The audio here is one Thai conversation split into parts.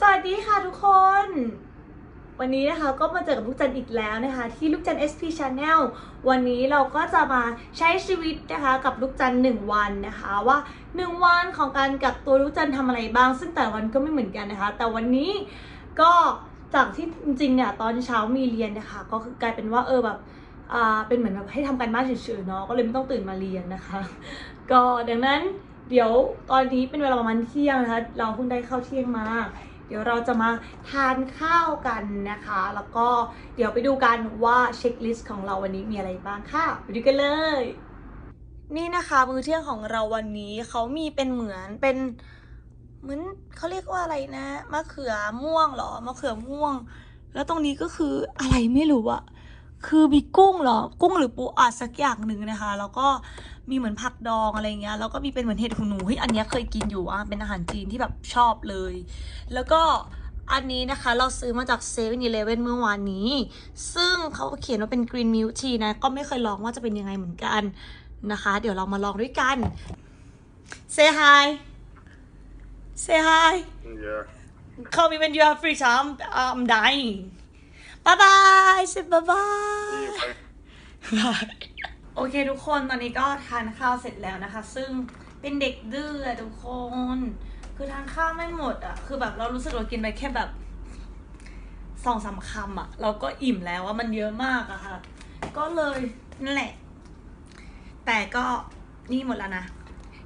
สวัสดีค่ะทุกคน วันนี้นะคะก็มาเจอกับลูกจันอีกแล้วนะคะ ที่ลูกจัน SP Channel วันนี้เราก็จะมาใช้ชีวิตนะคะกับลูกจันหนึ่งวันนะคะว่าหนึ่งวันของการกักตัวลูกจันทำอะไรบ้าง ซึ่งแต่ละวันก็ไม่เหมือนกันนะคะ แต่วันนี้ก็จากที่จริงๆเนี่ยตอนเช้ามีเรียนนะคะ ก็คือกลายเป็นว่าเออแบบอ่าเป็นเหมือนแบบให้ทำการบ้านเฉยๆเนาะก็เลยไม่ต้องตื่นมาเรียนนะคะ ก็ดังนั้นเดี๋ยวตอนนี้เป็นเวลาประมาณเที่ยงนะคะ เราเพิ่งได้เข้าเที่ยงมา เดี๋ยวเราจะมาทานข้าวกันนะคะ แล้วก็เดี๋ยวไปดูกันว่าเช็คลิสต์ของเราวันนี้มีอะไรบ้างค่ะ ไปดูกันเลย นี่นะคะมื้อเที่ยงของเราวันนี้เขามีเป็นเหมือนเป็นเหมือนเขาเรียกว่าอะไรนะมะเขือม่วงหรอมะเขือม่วง แล้วตรงนี้ก็คืออะไรไม่รู้อะ คือมีกุ้งเหรอ กุ้งหรือปูอัดสักอย่างหนึ่งนะคะ แล้วก็มีเหมือนผักดองอะไรเงี้ย แล้วก็มีเป็นเหมือนเห็ดหูหนูเฮ้ยอันเนี้ยเคยกินอยู่อะ เป็นอาหารจีนที่แบบชอบเลย แล้วก็อันนี้นะคะเราซื้อมาจากเซเว่นอีเลเว่นเมื่อวานนี้ ซึ่งเขาเขียนว่าเป็นกรีนมิลทีนะ ก็ไม่เคยลองว่าจะเป็นยังไงเหมือนกันนะคะ เดี๋ยวเรามาลองด้วยกัน say hi say hi Yeah. call me when you have free time I'm dying bye bye say bye bye See you, bye. โอเคทุกคนตอนนี้ก็ทานข้าวเสร็จแล้วนะคะ ซึ่งเป็นเด็กดื้ออะทุกคน คือทานข้าวไม่หมดอะ คือแบบเรารู้สึกเรากินไปแค่แบบสองสามคำอะ เราก็อิ่มแล้วว่ามันเยอะมากอะค่ะ ก็เลยนั่นแหละ แต่ก็นี่หมดแล้วนะ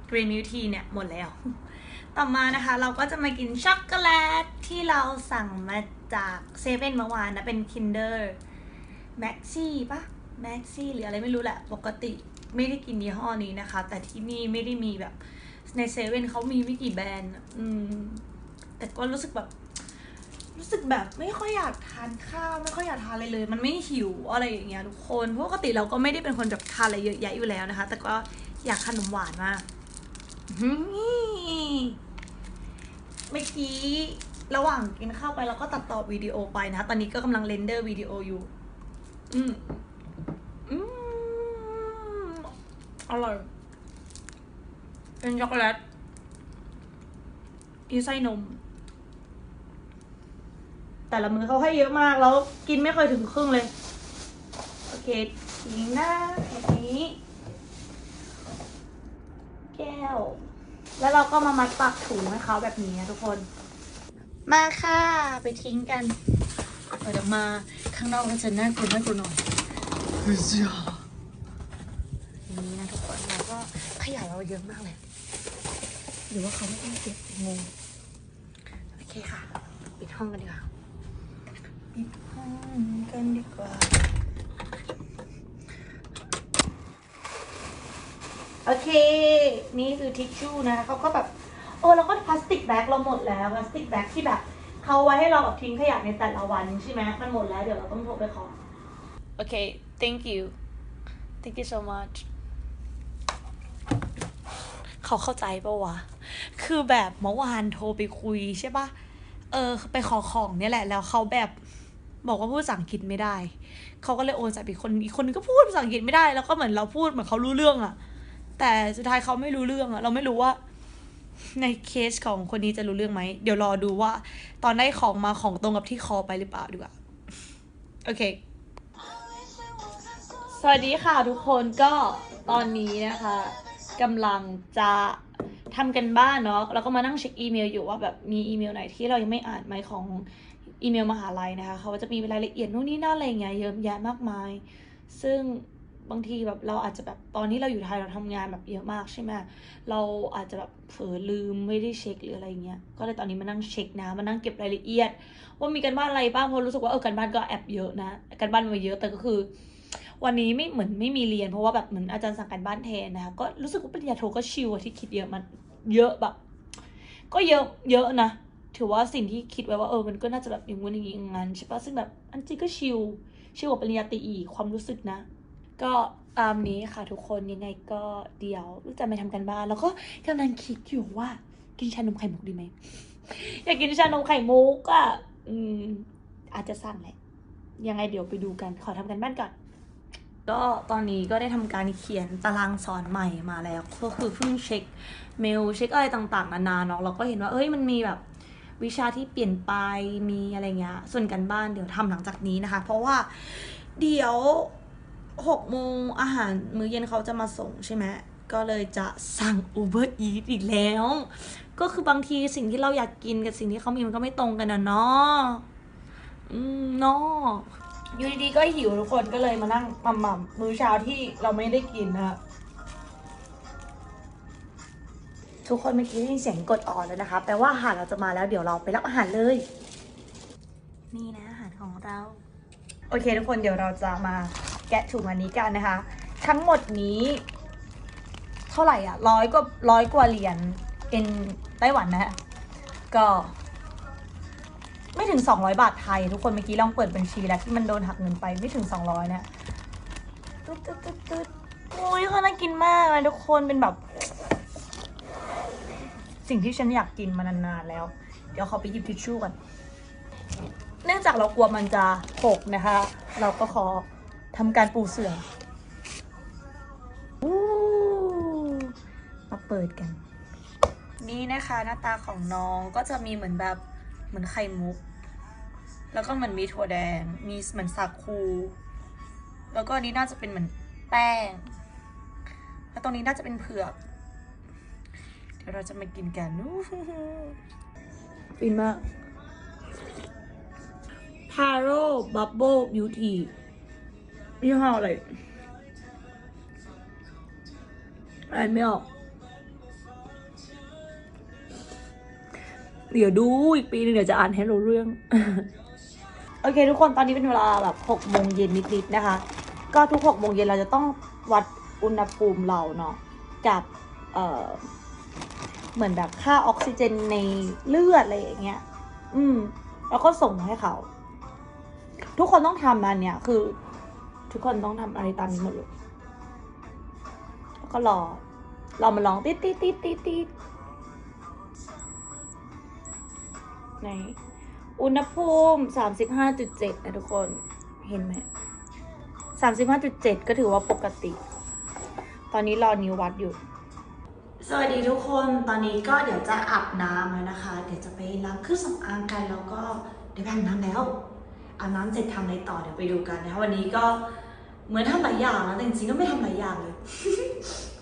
Green Milk Tea เนี่ยหมดแล้ว ต่อมานะคะ เราก็จะมากินช็อกโกแลต ที่เราสั่งมาจากเซเว่นเมื่อวานนะ เป็น Kinder แม็กซี่ปะแม็กซี่หรืออะไรไม่รู้แหละ ปกติไม่ได้กินยี่ห้อนี้นะคะ แต่ที่นี่ไม่ได้มีแบบในเซเว่นเขามีไม่กี่แบรนด์อืมแต่ก็รู้สึกแบบ รู้สึกแบบไม่ค่อยอยากทานข้าวไม่ค่อยอยากทานอะไรเลย มันไม่หิวอะไรอย่างเงี้ยทุกคนเพราะปกติเราก็ไม่ได้เป็นคนแบบทานอะไรเยอะแยะอยู่แล้วนะคะ แต่ก็อยากขนมหวานมากเมื่อกี้ ระหว่างกินข้าวไปเราก็ตัดต่อวิดีโอไปนะ ตอนนี้ก็กำลังเรนเดอร์วิดีโออยู่ อืมอืมอร่อย เป็นช็อกโกแลตอีไส้นม แต่ละมือเขาให้เยอะมากแล้วกินไม่เคยถึงครึ่งเลย โอเคทิ้งหน้าแบบนี้ แก้ว แล้วเราก็มามัดปากถุงให้เขาแบบนี้นะทุกคน มาค่ะ ไปทิ้งกันเดี๋ยวมาข้างนอกก็จะน่ากลัวน่ากลัวหน่อยเฮ้ยจ้าอย่างนี้นะทุกคนเราก็ขยะเราเยอะมากเลย หรือว่าเขาไม่ต้องเก็บงงโอเคค่ะ ปิดห้องกันดีกว่า ปิดห้องกันดีกว่าโอเค นี่คือทิชชู่นะเขาก็แบบ เออแล้วก็พลาสติกแบ็กเราหมดแล้วพลาสติกแบ็กที่แบบเขาไว้ให้เราแบบทิ้งขยะในแต่ละวันใช่ไหมมันหมดแล้วเดี๋ยวเราต้องโทรไปขอโอเค thank you thank you so much เขาเข้าใจปะวะ คือแบบเมื่อวานโทรไปคุยใช่ปะเออ ไปขอของเนี่ยแหละ แล้วเขาแบบบอกว่าพูดภาษาอังกฤษไม่ได้ เขาก็เลยโอนจากอีกคน อีกคนนึงก็พูดภาษาอังกฤษไม่ได้ แล้วก็เหมือนเราพูดเหมือนเขารู้เรื่องอะแต่สุดท้ายเขาไม่รู้เรื่องอะเราไม่รู้ว่า ในเคสของคนนี้จะรู้เรื่องไหม เดี๋ยวรอดูว่า ตอนได้ของมาของตรงกับที่คอไปหรือเปล่าดีกว่า โอเค สวัสดีค่ะทุกคนก็ตอนนี้นะคะกำลังจะทำกันบ้านเนาะแล้วก็มานั่งเช็คอีเมลอยู่ว่าแบบมีอีเมลไหนที่เรายังไม่อ่านไหมของอีเมลมหาลัยนะคะเขาจะมีรายละเอียดนู่นนี่นั่นอะไรเงี้ยเยอะแยะมากมาย ซึ่ง บางทีแบบเราอาจจะแบบตอนนี้เราอยู่ไทยเราทำงานแบบเยอะมากใช่ไหมเราอาจจะแบบเผลอลืมไม่ได้เช็คหรืออะไรเงี้ย ก็เลยตอนนี้มานั่งเช็คนะมานั่งเก็บรายละเอียด ว่ามีกันบ้านอะไรบ้างเพราะรู้สึกว่าเออกันบ้านก็แอบเยอะนะกันบ้านมาเยอะแต่ก็คือ วันนี้ไม่เหมือนไม่มีเรียน เพราะว่าแบบเหมือนอาจารย์สั่งการบ้านแทนนะคะก็รู้สึกว่าปริญญาโทก็ชิลที่คิดเยอะมันเยอะแบบ ก็เยอะเยอะนะถือว่าสิ่งที่คิดไว้ว่าเออมันก็น่าจะแบบอย่างงู้นอย่างงี้อย่างงั้นใช่ปะซึ่งแบบอันจริงก็ชิลชิลกว่าปริญญาตรีอีกความรู้สึกนะ ก็ตามนี้ค่ะทุกคนยังไงก็เดี๋ยวจะไปทำกันบ้าน แล้วก็กำลังคิดอยู่ว่า กินชานมไข่มุกดีไหมอยากกินชานมไข่มุกอะอืม อาจจะสั่งแหละยังไงเดี๋ยวไปดูกันขอทำกันบ้านก่อน ก็ตอนนี้ก็ได้ทำการเขียนตารางสอนใหม่มาแล้ว ก็คือเพิ่งเช็คเมลเช็คอะไรต่างๆนานาเนาะเราก็เห็นว่าเอ้ยมันมีแบบวิชาที่เปลี่ยนไปมีอะไรเงี้ยส่วนกันบ้านเดี๋ยวทำหลังจากนี้นะคะ เพราะว่าเดี๋ยว หกโมงอาหารมื้อเย็นเขาจะมาส่งใช่ไหมก็เลยจะสั่ง Uber Eats อีกแล้ว ก็คือบางทีสิ่งที่เราอยากกินกับสิ่งที่เขามีมันก็ไม่ตรงกันนะเนาะอืมเนาะอยู่ดีๆก็หิวทุกคนก็เลยมานั่งมัมมัมมื้อเช้าที่เราไม่ได้กินนะคะทุกคนเมื่อกี้ได้ยินเสียงกดออนแล้วนะคะ แปลว่าอาหารเราจะมาแล้วเดี๋ยวเราไปรับอาหารเลย นี่นะอาหารของเรา โอเคทุกคนเดี๋ยวเราจะมา แกะถุงอันนี้กันนะคะ ทั้งหมดนี้ เท่าไหร่อะร้อยกว่าร้อยกว่าเหรียญเอ็นไต้หวันนะฮะก็ ไม่ถึง 200 บาทไทย ทุกคนเมื่อกี้ลองเปิดบัญชีแล้วที่มันโดนหักเงินไปไม่ถึง 200เนี่ยตุ๊ดตุ๊ดตุ๊ดตุ๊ดโอ้ยเขาน่ากินมากเลยทุกคนเป็นแบบ สิ่งที่ฉันอยากกินมานานๆแล้ว เดี๋ยวขอไปหยิบทิชชู่ก่อนเนื่องจากเรากลัวมันจะหกนะคะ เราก็ขอ ทำการปูเสื่ออู้มาเปิดกัน นี่นะคะหน้าตาของน้องก็จะมีเหมือนแบบเหมือนไข่มุก แล้วก็เหมือนมีถั่วแดง มีเหมือนสาคู แล้วก็อันนี้น่าจะเป็นเหมือนแป้ง แล้วตรงนี้น่าจะเป็นเผือก เดี๋ยวเราจะมากินกันอู้หูฟินมากทาโร่บับเบิลบิวตี้ ยี่ห้ออะไรอ่านไม่ออก เดี๋ยวดูอีกปีหนึงเดี๋ยวจะอ่านให้รู้เรื่อง โอเค ทุกคนตอนนี้เป็นเวลาแบบหกโมงเย็นนิดๆนะคะ ก็ทุกหกโมงเย็นเราจะต้องวัดอุณหภูมิเราเนาะกับเอ่อเหมือนแบบค่าออกซิเจนในเลือดอะไรอย่างเงี้ย อืม แล้วก็ส่งให้เขา ทุกคนต้องทำอันเนี้ยคือ ทุกคนต้องทำอะไรตามนี้หมดเลยแล้วก็รอรอมันร้องติดติดติดติดติดไหนอุณหภูมิสามสิบห้าจุดเจ็ดนะทุกคนเห็นไหมสามสิบห้าจุดเจ็ดก็ถือว่าปกติ ตอนนี้รอนิ้ววัดอยู่ สวัสดีทุกคนตอนนี้ก็เดี๋ยวจะอาบน้ำแล้วนะคะ เดี๋ยวจะไปล้างเครื่องสำอางกันแล้วก็เดี๋ยวไปอาบน้ำแล้วอาบน้ำเสร็จทำอะไรต่อเดี๋ยวไปดูกันนะคะวันนี้ก็ เหมือนทำหลายอย่างนะแต่จริงๆก็ไม่ทำหลายอย่างเลย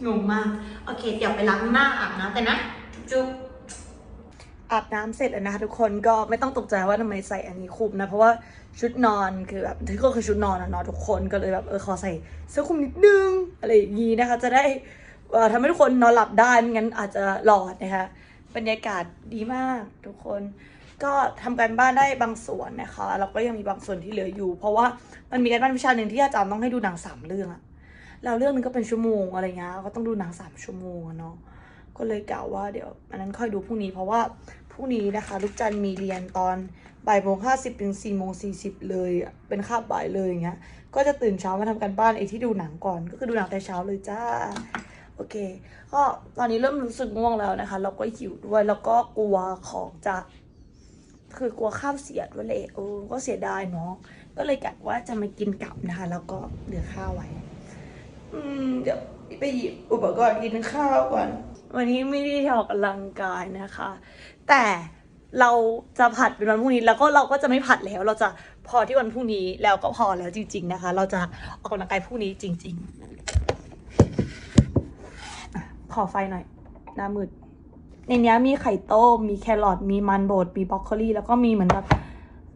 งงมาก โอเค เดี๋ยวไปล้างหน้าอาบน้ำกันนะ จุ๊บๆอาบน้ำเสร็จแล้วนะคะทุกคนก็ไม่ต้องตกใจว่าทำไมใส่อันนี้คลุมนะ เพราะว่าชุดนอนคือแบบที่ก็คือชุดนอนอะเนาะทุกคนก็เลยแบบเออขอใส่เสื้อคลุมนิดนึงอะไรอย่างนี้นะคะ จะได้ทำให้ทุกคนนอนหลับได้ไม่งั้นอาจจะหลอดนะคะบรรยากาศดีมากทุกคน ก็ทำการบ้านได้บางส่วนนะคะแล้วก็ยังมีบางส่วนที่เหลืออยู่ เพราะว่ามันมีการบ้านวิชาหนึ่งที่อาจารย์ต้องให้ดูหนังสามเรื่องอะแล้วเรื่องหนึงก็เป็นชั่วโมงอะไรเงี้ยก็ต้องดูหนังสามชั่วโมงเนาะก็เลยกล่าวว่าเดี๋ยวอันนั้นค่อยดูพรุ่งนี้เพราะว่าพรุ่งนี้นะคะ ลูกจันมีเรียนตอนบ่ายโมงห้าสิบถึงสี่โมงสี่สิบเลยเป็นคาบบ่ายเลยอย่างเงี้ยก็จะตื่นเช้ามาทำการบ้านไอ้ที่ดูหนังก่อน ก็คือดูหนังแต่เช้าเลยจ้าโอเค ก็ตอนนี้เริ่มรู้สึกง่วงแล้วนะคะแล้วก็หิวด้วย แล้วก็กลัวของจะ คือกลัวข้าวเสียด้วยแหละเออก็เสียดายเนาะก็เลยกะว่าจะมากินกลับนะคะ แล้วก็เหลือข้าวไว้ อืมเดี๋ยวไปหยิบอุปกรณ์กินข้าวก่อน วันนี้ไม่ได้ออกกำลังกายนะคะ แต่เราจะผัดเป็นวันพรุ่งนี้แล้วก็เราก็จะไม่ผัดแล้ว เราจะพอที่วันพรุ่งนี้แล้วก็พอแล้วจริง ๆนะคะ เราจะออกกำลังกายพรุ่งนี้จริงๆอะขอไฟหน่อยหน้ามืด ในนี้มีไข่ต้ม มีแครอท มีมันบด มีบรอกโคลีแล้วก็มีเหมือนแบบ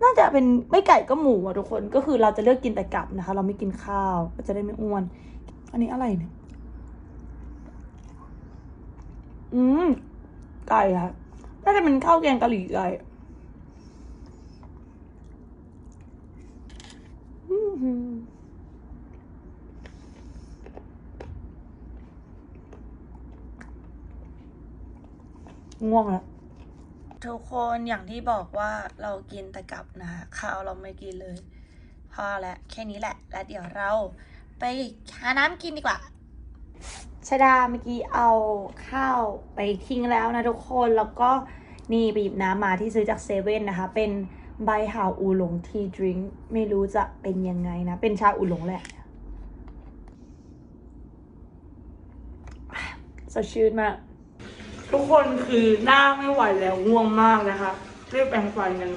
น่าจะเป็นไม่ไก่ก็หมูอะทุกคน ก็คือเราจะเลือกกินแต่กับนะคะ เราไม่กินข้าวก็จะได้ไม่อ้วน อันนี้อะไรเนี่ย อืม ไก่ค่ะ น่าจะเป็นข้าวแกงกะหรี่ไก่อืม ง่วงแล้วทุกคนอย่างที่บอกว่าเรากินแต่กับนะคะข้าวเราไม่กินเลย พอแล้วแค่นี้แหละ แล้วเดี๋ยวเราไปหาน้ำกินดีกว่าชดาเมื่อกี้เอาข้าวไปทิ้งแล้วนะทุกคนแล้วก็นี่ไปหยิบน้ำมาที่ซื้อจากเซเว่นนะคะ เป็นใบหาวอูหลงทีดริงก์ไม่รู้จะเป็นยังไงนะ เป็นชาอูหลงแหละสดชื่นมาก ทุกคนคือหน้าไม่ไหวแล้วง่วงมากนะคะรีบแปรงฟันกัน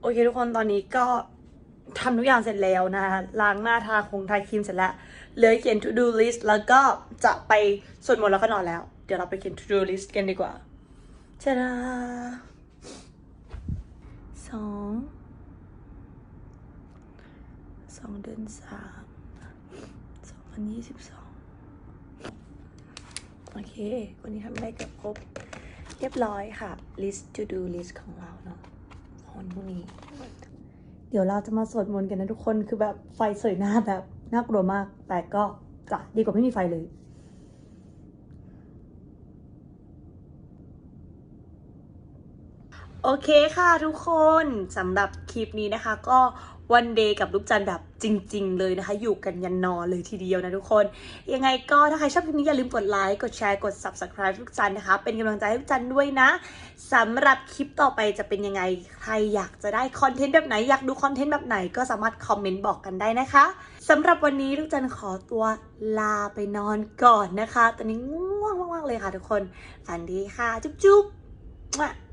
โอเคทุกคนตอนนี้ก็ทำทุกอย่างเสร็จแล้วนะคะล้างหน้าทาคงทาครีมเสร็จแล้วเหลือเขียน to do list แล้วก็จะไปสวดมนต์แล้วก็นอนแล้ว เดี๋ยวเราไปเขียน to do list กันดีกว่าชาดาสองสองเดือนสามสองพันยี่สิบสอง โอเค วันนี้ทำได้เกือบครบ เรียบร้อยค่ะ list to do list ของเราเนาะของวันพรุ่งนี้ เดี๋ยวเราจะมาสวดมนต์กันนะทุกคน คือแบบไฟเสยหน้าแบบน่ากลัวมาก แต่ก็จะดีกว่าไม่มีไฟเลยโอเคค่ะทุกคนสำหรับคลิปนี้นะคะ ก็ วันเดย์กับลูกจันแบบจริง ๆ เลยนะคะ อยู่กันยันนอนเลยทีเดียวนะทุกคน ยังไงก็ถ้าใครชอบคลิปนี้อย่าลืมกดไลค์กดแชร์กด subscribe ลูกจันนะคะ เป็นกำลังใจให้ลูกจันด้วยนะสำหรับคลิปต่อไปจะเป็นยังไงใครอยากจะได้คอนเทนต์แบบไหนอยากดูคอนเทนต์แบบไหนก็สามารถคอมเมนต์บอกกันได้นะคะสำหรับวันนี้ลูกจันขอตัวลาไปนอนก่อนนะคะ ตอนนี้ง่วงมากๆเลยค่ะทุกคนฝันดีค่ะ จุ๊บๆ